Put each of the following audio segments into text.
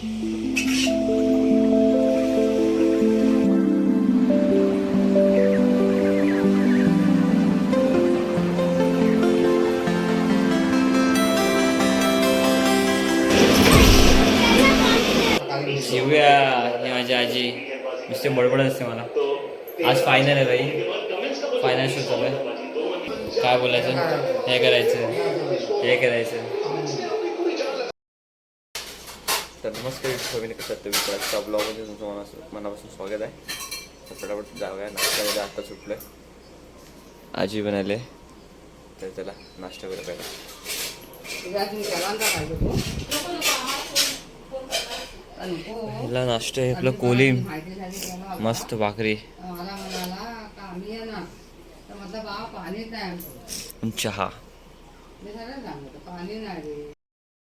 शिव्या आणि माझी आजी. नुसते मडबड असते मला. आज फायनल आहे बाई फायनल शो चालू आहे. काय बोलायचं? हे करायचं. हे करायचं. तर नमस्कार फॅमिली कसं आहे तुम्ही ब्लॉगमध्ये तुमचं मनापासून मनापासून स्वागत आहे. फटाफट जाऊया. नाश्त्यामध्ये आत्ता सुटलं आहे आजी बनाले तर त्याला नाश्ता वगैरे पहिला. पहिला नाश्ता आहे आपलं कोलीम मस्त भाकरी. चहा.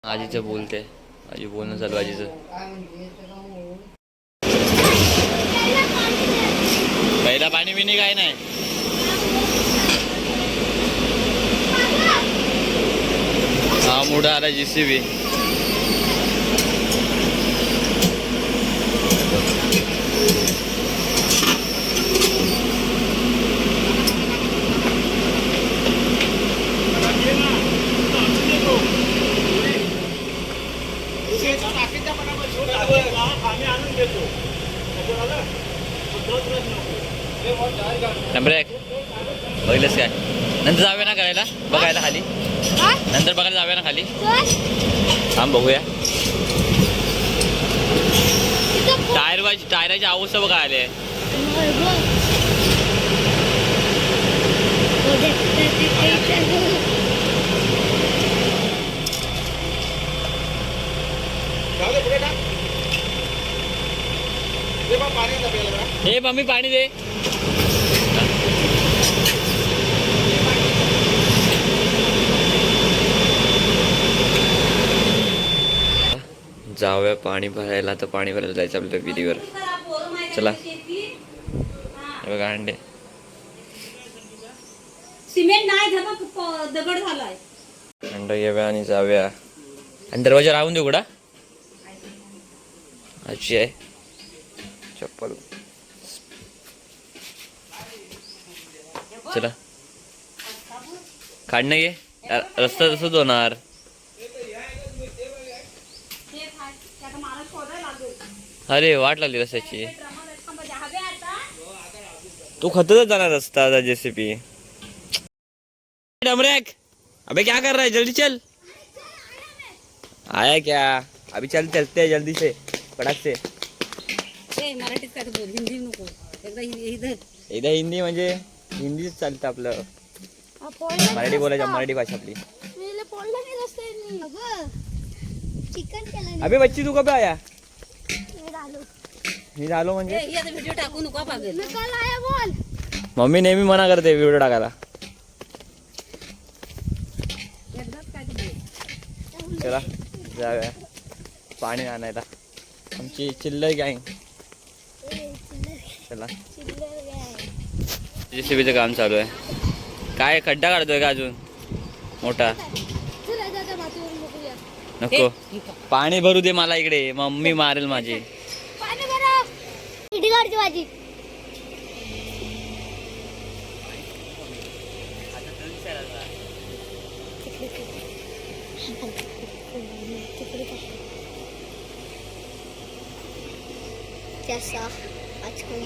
आजीचं बोलते. आजी बोलणं चालू आजीचं. पहिला पाणी बिणी काय नाही. हा मोठा आला जीसीबी बी बघितलंस काय नंतर जाऊया ना करायला? बघायला खाली. नंतर बघायला जाऊया ना खाली. थांब बघूया. टायर वाज टायराची अवस्था बघा आले हे मम्मी पाणी दे. जाऊया पाणी भरायला. तर पाणी भरायला जायचं आपल्या विहिरीवर. चला. बघा अंडे. सिमेंट नाही झाला दगड झालाय. अंड घेऊया आणि जाऊया. आणि दरवाजा राहून देऊ कुठं? आजी आहे. चप्पल. चला. काढणं अ- रस्ता तसंच होणार ते काय, ते आता मला शोधायला लागेल अरे वाट लागली रस्त्याची. तू खतच जाणार रस्ता था जेसीपी डमरेक अबे क्या कर रहा है? जल्दी चल. आया क्या? अभी चल चलते हैं जल्दी से फटाक से. ए मराठीत काय बोल? हिंदी नको. एकदा हि- हिंदी म्हणजे हिंदीच चालतं आपलं. मराठी बोलायचं मराठी भाषा आपली. चिकन केलं. अबे बच्ची तू कब आया? मी झालो म्हणजे? ही आता व्हिडिओ टाकू नको पागेल. मी काल आया बोल. मम्मी नेहमी मना करते व्हिडिओ टाकायला. चला जाऊया. पाणी आणायला. आमची चिल्लर गँग. चला. जेसीबीचं काम चालू आहे. काय खड्डा काढतोय का अजून? मोठा. नको. पाणी भरू दे मला इकडे. मम्मी मारेल माझी. काढची भाजी. जैसा आजकल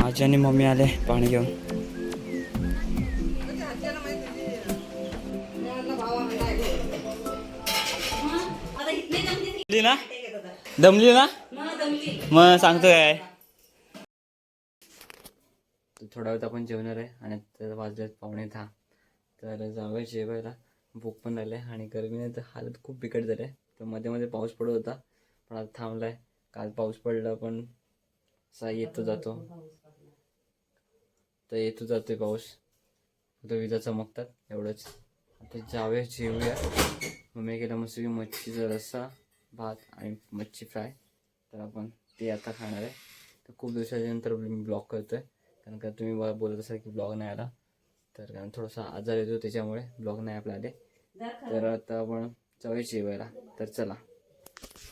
माझी आणि मम्मी आले पाणी घेऊन. दमली ना? दमली ना? मग सांगतो काय? थोडा वेळ आपण जेवणार आहे आणि तर वाजले पाहुणे दहा. तर जाऊया जेवायला. भूक पण राहिले आणि गर्मीने तर हालत खूप बिकट झाले तर मध्ये मध्ये पाऊस पडत होता पण आता थांबलाय. काल पाऊस पडला पण असा येतो जातो. तर येतो जातोय पाऊस. फक्त विजा चमकतात एवढंच. आता जाऊया जेवूया. मम्मी केला मस्त मच्छीचा रस्सा. भात आणि मच्छी फ्राय. तर आपण ते आता खाणार आहे. तर खूप दिवसाच्यानंतर मी ब्लॉग करतो आहे कारण का तुम्ही मला बोलत असाल की ब्लॉग नाही आला. तर कारण थोडासा आजार येतो त्याच्यामुळे ब्लॉग नाही आपला आले. तर आता आपण जाऊया जेवायला. तर चला.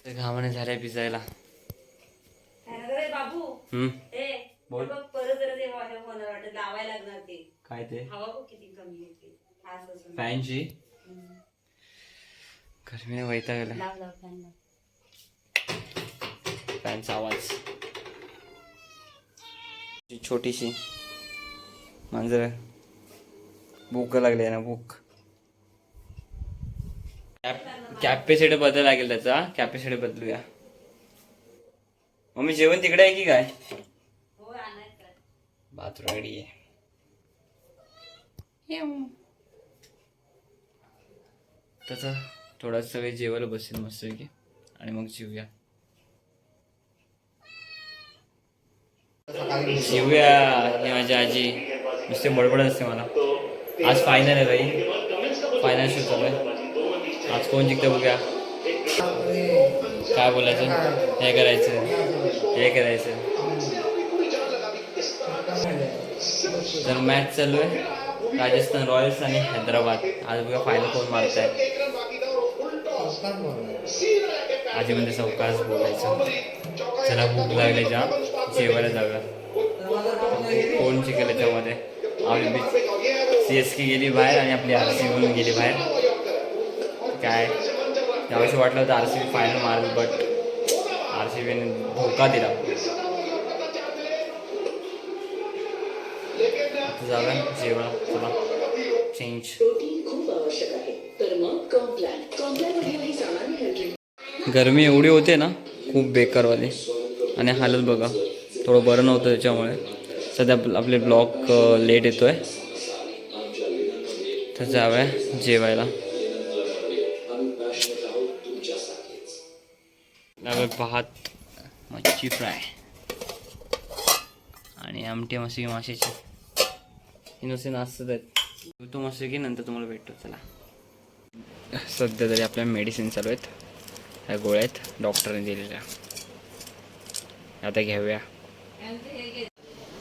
तर घामाने झाल्या भिजायला. बोल. काय ते. फॅनची. गरमीने वैताग गेला लाव लाव fan लाव. फॅनचा आवाज. छोटीशी. मांजर. भूक लागली ना भूक. कॅपॅसिटी बदल लागेल त्याचा कॅपॅसिटी बदलूया. मम्मी जेवण तिकडे आहे की काय? हो आणायचं भात रेडी आहे. त्याचा थोडा सगळे जेवायला बसेल मस्तपैकी आणि मग जेवूया जेवूया हे माझी आजी. नुसते मडबड असते मला. आज फायनल आहे भाई. फायनल शो चालू आहे. आज कोण जिंकतं बघूया. काय बोलायचं? हे करायचं. हे करायचं. तर मॅच चालू आहे. राजस्थान रॉयल्स आणि हैदराबाद. आज बघा फायनल कोण मारत आहे आजी म्हणजे चौकास बोलायचं. त्याला भूक लागली जा. जेवायला जाऊया. कोण शिकेल याच्यामध्ये आपली सी एस के गेली बाहेर आणि आपली आर सी बी गेली बाहेर. काय? त्यावेळेस वाटलं होतं आर सी बी फायनल मारेल बट आर सी बीने धोका दिला. जाऊया. जेवण. चला. चेंज गरमी एवढी होते ना खूप बेकारवाली. आणि हालत बघा थोडं बरं नव्हतं त्याच्यामुळे. सध्या आपले ब्लॉक लेट येतोय. तर जाऊया जेवायला. भात मच्छी फ्राय. आणि आमटी मशी माशाची. ही नुसते नाचत आहेत. तो मस्त की नंतर तुम्हाला भेटतो. चला. सध्या तरी आपल्या मेडिसिन चालू आहेत. ह्या गोळ्या आहेत डॉक्टरने दिलेल्या. आता घ्याव्या.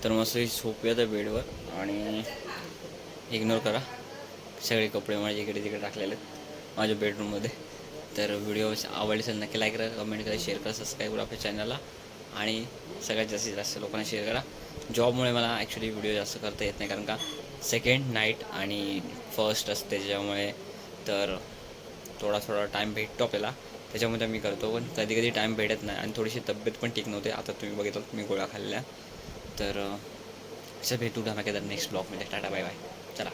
तर मस्त सोपी त्या बेडवर आणि इग्नोर करा. सगळे कपडे माझे इकडे तिकडे टाकलेले आहेत. माझ्या बेडरूममध्ये तर व्हिडिओ आवडले असेल नक्की लाईक करा कमेंट करा शेअर करा सबस्क्राईब करा आपल्या चॅनलला आणि सगळ्यात जास्तीत जास्त लोकांना शेअर करा. जॉबमुळे मला ॲक्च्युली व्हिडिओ जास्त करता येत नाही कारण का सेकंड नाईट आणि फर्स्ट असते त्याच्यामुळे तर थोडा थोडा टाईम भेटतो आपल्याला. त्याच्यामध्ये मी करतो पण कधी कधी टाईम भेटत नाही आणि थोडीशी तब्येत पण ठीक नव्हते. आता तुम्ही बघितलं मी गोळ्या खाल्ल्या. तर असं भेटू धमाकेदार नेक्स्ट ब्लॉगमध्ये टाटा बाय बाय चला.